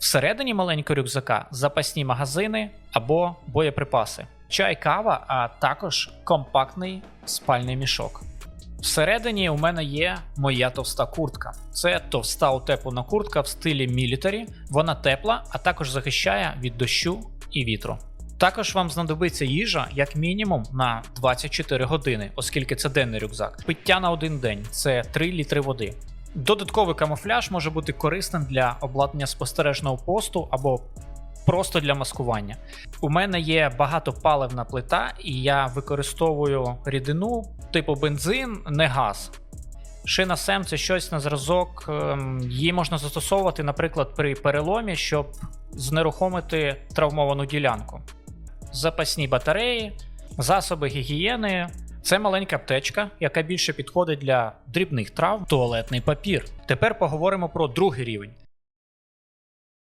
Всередині маленького рюкзака запасні магазини або боєприпаси, чай, кава, а також компактний спальний мішок. Всередині у мене є моя товста куртка. Це товста утеплена куртка в стилі мілітарі. Вона тепла, а також захищає від дощу і вітру. Також вам знадобиться їжа як мінімум на 24 години, оскільки це денний рюкзак. Пиття на один день це 3 літри води. Додатковий камуфляж може бути корисним для обладнання спостережного посту або просто для маскування. У мене є багатопаливна плита, і я використовую рідину типу бензин, не газ. Шина SEM – це щось на зразок. ем, Її можна застосовувати, наприклад, при переломі, щоб знерухомити травмовану ділянку. Запасні батареї, засоби гігієни. Це маленька аптечка, яка більше підходить для дрібних травм, туалетний папір. Тепер поговоримо про другий рівень.